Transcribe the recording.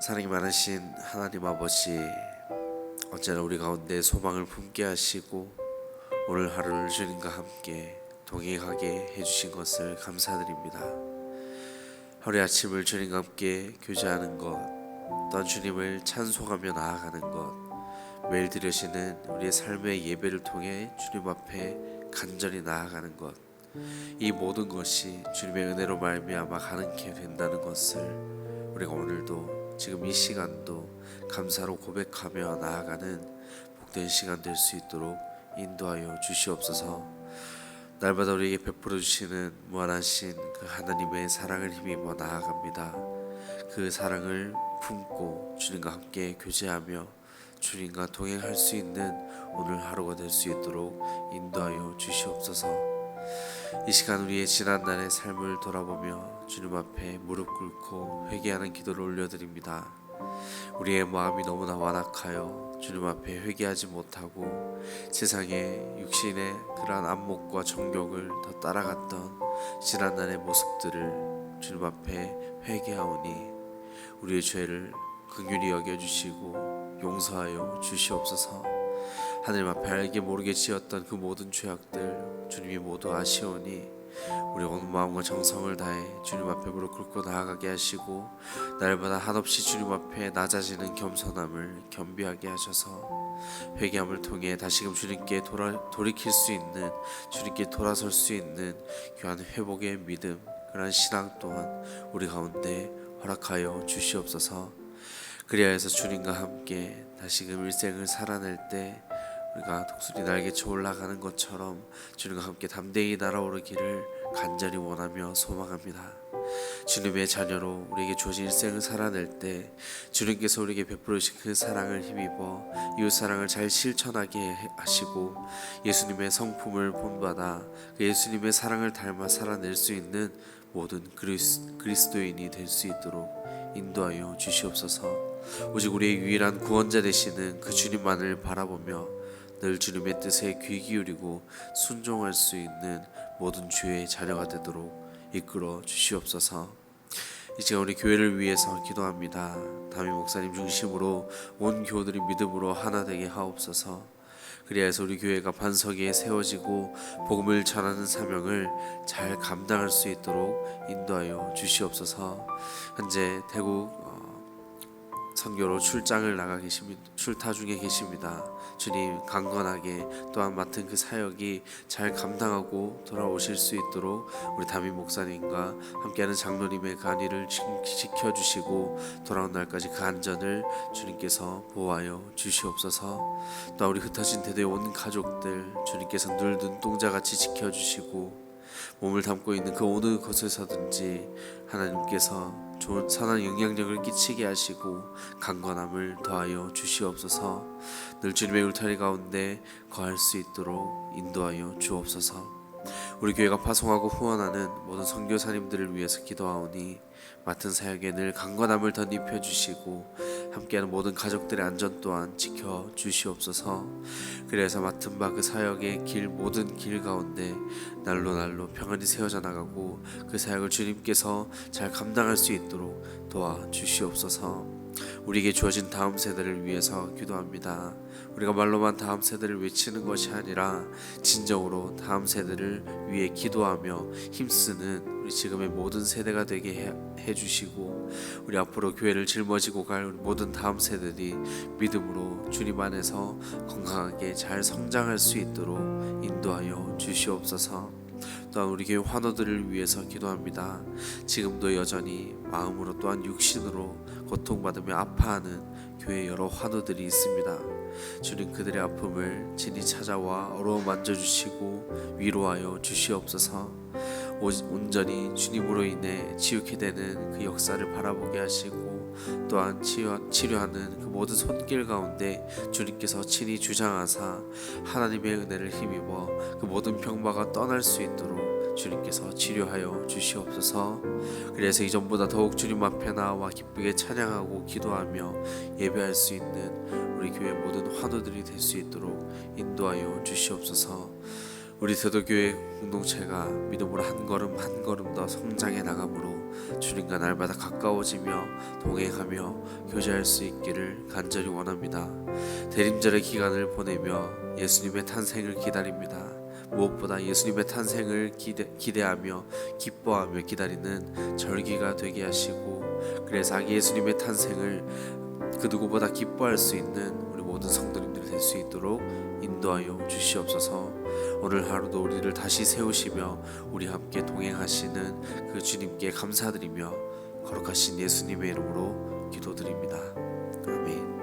사랑이 많으신 하나님 아버지 언제나 우리 가운데 소망을 품게 하시고 오늘 하루를 주님과 함께 동행하게 해주신 것을 감사드립니다. 하루의 아침을 주님과 함께 교제하는 것 또한 주님을 찬송하며 나아가는 것 매일 드려지는 우리의 삶의 예배를 통해 주님 앞에 간절히 나아가는 것 이 모든 것이 주님의 은혜로 말미암아 가능케 된다는 것을 우리가 오늘도 지금 이 시간도 감사로 고백하며 나아가는 복된 시간 될 수 있도록 인도하여 주시옵소서. 날마다 우리에게 베풀어 주시는 무한하신 그 하나님의 사랑을 힘입어 나아갑니다. 그 사랑을 품고 주님과 함께 교제하며 주님과 동행할 수 있는 오늘 하루가 될 수 있도록 인도하여 주시옵소서. 이 시간 우리의 지난 날의 삶을 돌아보며 주님 앞에 무릎 꿇고 회개하는 기도를 올려드립니다. 우리의 마음이 너무나 완악하여 주님 앞에 회개하지 못하고 세상의 육신의 그러한 안목과 정욕을 더 따라갔던 지난 날의 모습들을 주님 앞에 회개하오니 우리의 죄를 긍휼히 여겨주시고 용서하여 주시옵소서. 하늘님 앞에 알게 모르게 지었던 그 모든 죄악들 주님이 모두 아시오니 우리 온 마음과 정성을 다해 주님 앞에 무릎 꿇고 나아가게 하시고 날마다 한없이 주님 앞에 낮아지는 겸손함을 겸비하게 하셔서 회개함을 통해 다시금 주님께 돌아, 돌이킬 수 있는 주님께 돌아설 수 있는 귀한 회복의 믿음 그런 신앙 또한 우리 가운데 허락하여 주시옵소서. 그리하여서 주님과 함께 다시금 일생을 살아낼 때 우리가 독수리 날개쳐 올라가는 것처럼 주님과 함께 담대히 날아오르기를 간절히 원하며 소망합니다. 주님의 자녀로 우리에게 주어진 일생을 살아낼 때 주님께서 우리에게 베풀어 주신 그 사랑을 힘입어 이웃 사랑을 잘 실천하게 하시고 예수님의 성품을 본받아 그 예수님의 사랑을 닮아 살아낼 수 있는 모든 그리스, 그리스도인이 될 수 있도록 인도하여 주시옵소서. 오직 우리의 유일한 구원자 되시는 그 주님만을 바라보며 늘 주님의 뜻에 귀 기울이고 순종할 수 있는 모든 주의 자녀가 되도록 이끌어 주시옵소서. 이제 우리 교회를 위해서 기도합니다. 담임 목사님 중심으로 온 교우들이 믿음으로 하나 되게 하옵소서. 그리하여서 우리 교회가 반석에 세워지고 복음을 전하는 사명을 잘 감당할 수 있도록 인도하여 주시옵소서. 현재 어, 선교로 출장을 나가 계십니다. 출타 중에 계십니다. 주님 강건하게 또한 맡은 그 사역이 잘 감당하고 돌아오실 수 있도록 우리 담임 목사님과 함께하는 장로님의 그 안위를 지켜주시고 돌아온 날까지 그 안전을 주님께서 보호하여 주시옵소서. 또 우리 흩어진 대대의 온 가족들 주님께서 늘 눈동자같이 지켜주시고 몸을 담고 있는 그 어느 곳에서든지 하나님께서 좋은 선한 영향력을 끼치게 하시고 강건함을 더하여 주시옵소서. 늘 주님의 울타리 가운데 거할 수 있도록 인도하여 주옵소서. 우리 교회가 파송하고 후원하는 모든 선교사님들을 위해서 기도하오니 맡은 사역에 늘 강건함을 덧입혀 주시고 함께하는 모든 가족들의 안전 또한 지켜 주시옵소서. 그래서 맡은 바 그 사역의 길 모든 길 가운데 날로 날로 평안히 세워져 나가고 그 사역을 주님께서 잘 감당할 수 있도록 도와 주시옵소서. 우리에게 주어진 다음 세대를 위해서 기도합니다. 우리가 말로만 다음 세대를 외치는 것이 아니라 진정으로 다음 세대를 위해 기도하며 힘쓰는 우리 지금의 모든 세대가 되게 해, 해 주시고 우리 앞으로 교회를 짊어지고 갈 모든 다음 세대들이 믿음으로 주님 안에서 건강하게 잘 성장할 수 있도록 인도하여 주시옵소서. 또한 우리 교회 환우들을 위해서 기도합니다. 지금도 여전히 마음으로 또한 육신으로 고통받으며 아파하는 교회 여러 환우들이 있습니다. 주님 그들의 아픔을 진히 찾아와 어루어 만져주시고 위로하여 주시옵소서. 온전히 주님으로 인해 지우게 되는 그 역사를 바라보게 하시고 또한 치유, 치료 하는 그 모든 손길 가운데 주님께서 친히 주장하사 하나님의 은혜를 힘입어 그 모든 병마가 떠날 수 있도록 주님께서 치료하여 주시옵소서. 그래서 이전보다 더욱 주님 앞에 나와 기쁘게 찬양하고 기도하며 예배할 수 있는 우리 교회 모든 환우들이 될 수 있도록 인도하여 주시옵소서. 우리 세도교회 공동체가 믿음으로 한 걸음 한 걸음 더 성장해 나가므로 주님과 날마다 가까워지며 동행하며 교제할 수 있기를 간절히 원합니다. 대림절의 기간을 보내며 예수님의 탄생을 기다립니다. 무엇보다 예수님의 탄생을 기대, 기대하며 기뻐하며 기다리는 절기가 되게 하시고 그래서 예수님의 탄생을 그 누구보다 기뻐할 수 있는 모든 성도님들이 될 수 있도록 인도하여 주시옵소서. 오늘 하루도 우리를 다시 세우시며 우리 함께 동행하시는 그 주님께 감사드리며 거룩하신 예수님의 이름으로 기도드립니다. 아멘.